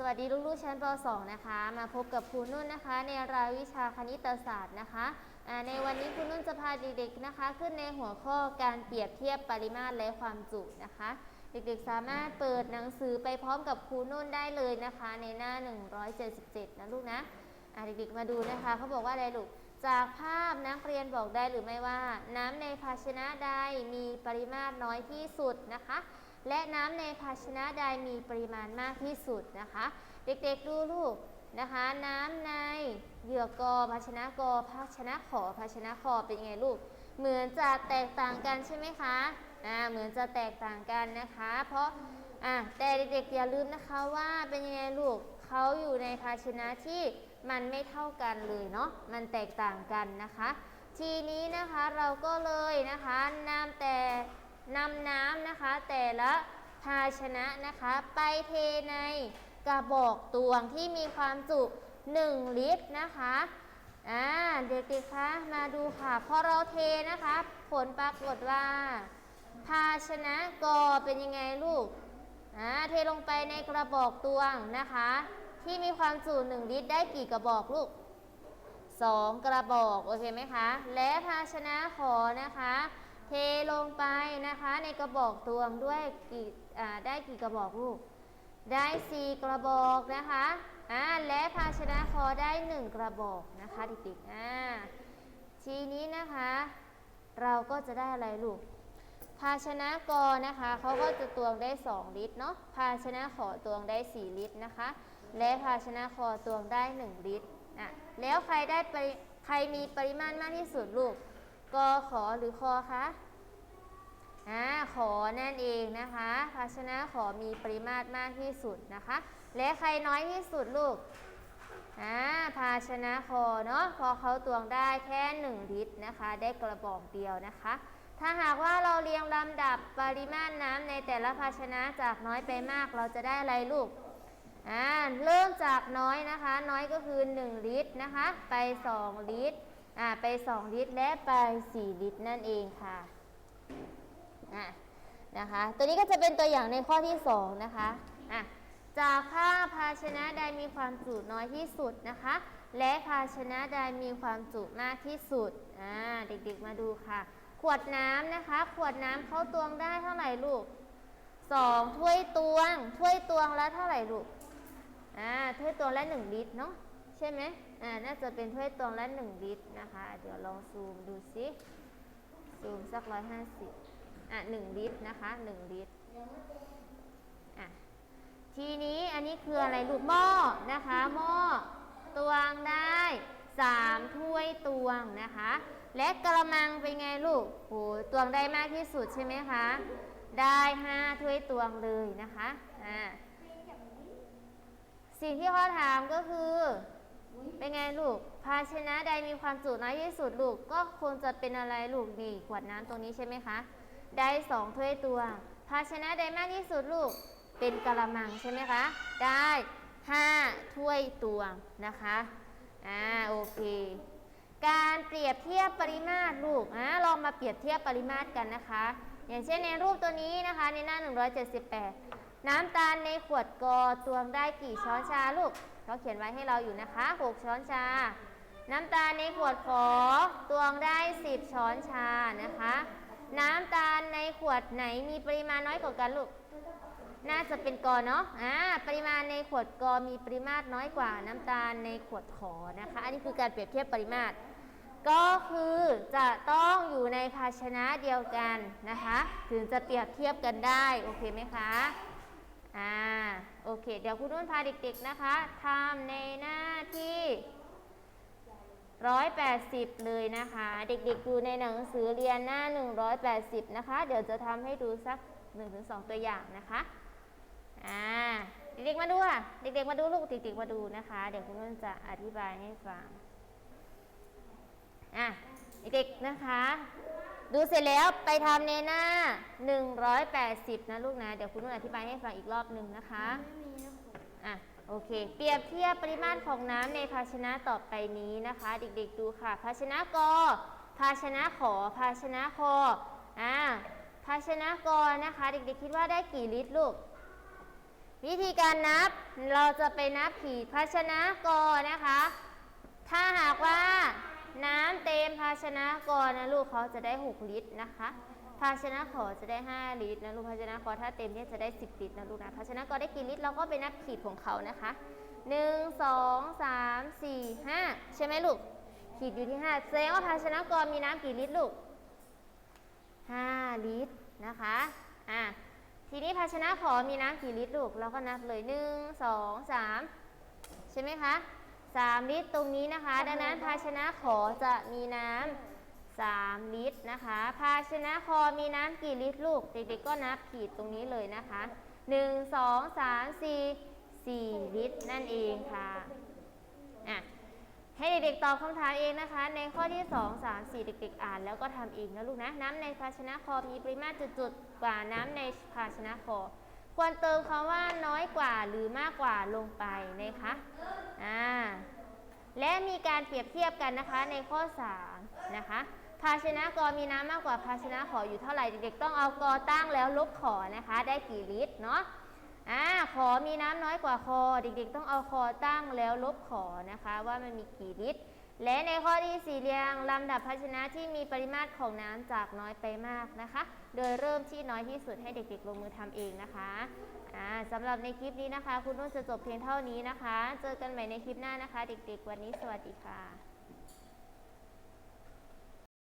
สวัสดีลูกๆชั้นป .2 นะคะ มาพบกับครูนุ่นนะคะ ในรายวิชาคณิตศาสตร์นะคะในวันนี้ครูนุ่นจะพาเด็กๆนะคะ ขึ้นในหัวข้อการเปรียบเทียบปริมาตรและความจุนะคะ เด็กๆสามารถเปิดหนังสือไปพร้อมกับครูนุ่นได้เลยนะคะ ในหน้า 177 นะลูกนะเด็กๆมาดูนะคะเขาบอกว่าอะไรลูกจากภาพนักเรียนบอกได้หรือไม่ว่า น้ำในภาชนะใดมีปริมาตรน้อยที่สุดนะคะ และน้ำในภาชนะใดมีปริมาณมากที่สุดนะคะ เด็กๆดูลูกนะคะ น้ำในเหยื่อกอภาชนะกอภาชนะขอภาชนะคอเป็นยังไงลูก เหมือนจะแตกต่างกันใช่ไหมคะอ่าเหมือนจะแตกต่างกันนะคะ เพราะอะแต่เด็กๆอย่าลืมนะคะว่าเป็นยังไงลูกเขาอยู่ในภาชนะที่มันไม่เท่ากันเลยเนาะมันแตกต่างกันนะคะ ทีนี้นะคะเราก็เลยนะคะนำแต่ นำน้ำนะคะ แต่ละภาชนะนะคะ ไปเทในกระบอกตวงที่มีความจุ1ลิตรนะคะอ่าเด็กๆคะมาดูค่ะพอเราเทนะคะ ผลปรากฏว่า ภาชนะกอเป็นยังไงลูกอ่าเทลงไปในกระบอกตวงนะคะ ที่มีความจุ1ลิตรได้กี่กระบอกลูกสองกระบอกโอเคไหมคะ และภาชนะขอนะคะ เทลงไปนะคะในกระบอกตวงด้วยกี่ได้กี่กระบอกลูก ได้สี่กระบอกนะคะอ่าและภาชนะคอได้หนึ่งกระบอกนะคะเด็กๆอ่าทีนี้นะคะ เราก็จะได้อะไรลูก ภาชนะกอนะคะเขาก็จะตวงได้ 2 ลิตรเนาะภาชนะขอตวงได้ 4 ลิตรนะคะ และภาชนะคอตวงได้ 1 ลิตรอะแล้วใครได้ใครมีปริมาณมากที่สุดลูก กอขอหรือคอคะอ่าขอนั่นเองนะคะ ภาชนะขอมีปริมาตรมากที่สุดนะคะ และใครน้อยที่สุดลูกอ่าภาชนะคอเนาะพอเขาตวงได้แค่ 1 ลิตรนะคะ ได้กระบอกเดียวนะคะ ถ้าหากว่าเราเรียงลำดับปริมาตรน้ำในแต่ละภาชนะจากน้อยไปมากเราจะได้อะไรลูกอ่าเริ่มจากน้อยนะคะ น้อยก็คือ 1 ลิตรนะคะ ไป 2 ลิตร อ่าไป 2 ลิตรและไป 4 ลิตรนั่นเองค่ะอะนะคะ ตัวนี้ก็จะเป็นตัวอย่างในข้อที่ 2 นะคะอะจากผ้าภาชนะใดมีความจุน้อยที่สุดนะคะ และภาชนะใดมีความจุมากที่สุดอ่าเด็กๆมาดูค่ะ ขวดน้ำนะคะ ขวดน้ำเข้าตวงได้เท่าไหร่ลูกสองถ้วยตวง ถ้วยตวงแล้วเท่าไหร่ลูกอ่าถ้วยตวงละ1ลิตรเนาะใช่ไหม อ่าน่าจะเป็นถ้วยตวงละ1ลิตรนะคะ เดี๋ยวลองซูมดูซิซูมสักร้อยห้าสิบอะ1ลิตรนะคะ1ลิตรอะทีนี้อันนี้คืออะไรลูกหม้อนะคะหม้อตวงได้3ถ้วยตวงนะคะ และกระมังเป็นไงลูกโหตวงได้มากที่สุดใช่ไหมคะได้5ถ้วยตวงเลยนะคะอ่าสิ่งที่เขาถามก็คือ เป็นไงลูก ภาชนะใดมีความจุน้อยที่สุดลูกก็คงจะเป็นอะไรลูกนี่ขวดน้ำตรงนี้ใช่ไหมคะ ได้สองถ้วยตวง ภาชนะใดมากที่สุดลูก เป็นกะละมังใช่ไหมคะ ได้ห้าถ้วยตวงนะคะ อ่าโอเค การเปรียบเทียบปริมาตรลูกอ่าลองมาเปรียบเทียบปริมาตรกันนะคะ อย่างเช่นในรูปตัวนี้นะคะในหน้า 178 น้ำตาลในขวดกอตวงได้กี่ช้อนชาลูกเขาเขียนไว้ให้เราอยู่นะคะ6ช้อนชา น้ำตาลในขวดขอตวงได้ 10 ช้อนชานะคะ น้ำตาลในขวดไหนมีปริมาณน้อยกว่ากันลูกน่าจะเป็นกอเนาะอ่าปริมาณในขวดกอมีปริมาตรน้อยกว่าน้ำตาลในขวดขอนะคะ อันนี้คือการเปรียบเทียบปริมาตร ก็คือจะต้องอยู่ในภาชนะเดียวกันนะคะ ถึงจะเปรียบเทียบกันได้ โอเคไหมคะ อ่าโอเค เดี๋ยวคุณนุ่นพาเด็กๆนะคะทำในหน้าที่180เลยนะคะ เด็กๆดูในหนังสือเรียนหน้า180นะคะ เดี๋ยวจะทำให้ดูสัก1-2ตัวอย่างนะคะอ่าเด็กๆมาดูค่ะ เด็กๆมาดูลูกเด็กๆมาดูนะคะ เดี๋ยวคุณนุ่นจะอธิบายให้ฟังอะ เด็กๆนะคะ ดูเสร็จแล้วไปทำในหน้า 180 นะลูกนะ เดี๋ยวคุณนุ่นอธิบายให้ฟังอีกรอบหนึ่งนะคะอะโอเค เปรียบเทียบปริมาตรของน้ำในภาชนะต่อไปนี้นะคะ เด็กๆดูค่ะ ภาชนะกอภาชนะขอ ภาชนะคออ่าภาชนะกอนะคะ เด็กๆคิดว่าได้กี่ลิตรลูก วิธีการนับเราจะไปนับขีดภาชนะกอนะคะ ถ้าหากว่า น้ำเต็มภาชนะก่อนนะลูกเขาจะได้ 6 ลิตรนะคะ ภาชนะขอจะได้ 5 ลิตรนะลูกภาชนะขอถ้าเต็มเนี่ยจะได้ 10 ลิตรนะลูกนะภาชนะกอได้กี่ลิตรเราก็ไปนับขีดของเขานะคะ 1 2 3 4 5 ใช่ไหมลูก ขีดอยู่ที่ 5 แสดงว่าภาชนะกรมีน้ำกี่ลิตรลูก 5 ลิตรนะคะอะทีนี้ภาชนะขอมีน้ำกี่ลิตรลูกเราก็นับเลย 1 2 3 ใช่ไหมคะ 3 ลิตรตรงนี้นะคะ ดังนั้นภาชนะขอจะมีน้ำ3ลิตรนะคะ ภาชนะคอมีน้ำกี่ลิตรลูก เด็กๆก็นับขีดตรงนี้เลยนะคะ 1 2 3 4 4 ลิตรนั่นเองค่ะอะให้เด็กๆตอบคำถามเองนะคะ ในข้อที่ 2 3 4 เด็กๆ อ่านแล้วก็ทำเองนะลูกนะ น้ำในภาชนะคอมีปริมาตรจุดๆกว่าน้ำในภาชนะคอ ควรเติมคำว่าน้อยกว่าหรือมากกว่าลงไปนะคะอ่าและมีการเปรียบเทียบกันนะคะในข้อ 3 นะคะ ภาชนะกอมีน้ำมากกว่าภาชนะขออยู่เท่าไหร่เด็กๆต้องเอากอตั้งแล้วลบขอนะคะ ได้กี่ลิตรเนาะอ่าขอมีน้ำน้อยกว่าคอ เด็กๆ ต้องเอาคอตั้งแล้วลบขอนะคะ ว่ามันมีกี่ลิตร และในข้อที่สี่เรียงลำดับภาชนะที่มีปริมาตรของน้ำจากน้อยไปมากนะคะ โดยเริ่มที่น้อยที่สุดให้เด็กๆลงมือทำเองนะคะสำหรับในคลิปนี้นะคะ คุณนุ่นจะจบเพียงเท่านี้นะคะ เจอกันใหม่ในคลิปหน้านะคะ เด็กๆ วันนี้สวัสดีค่ะ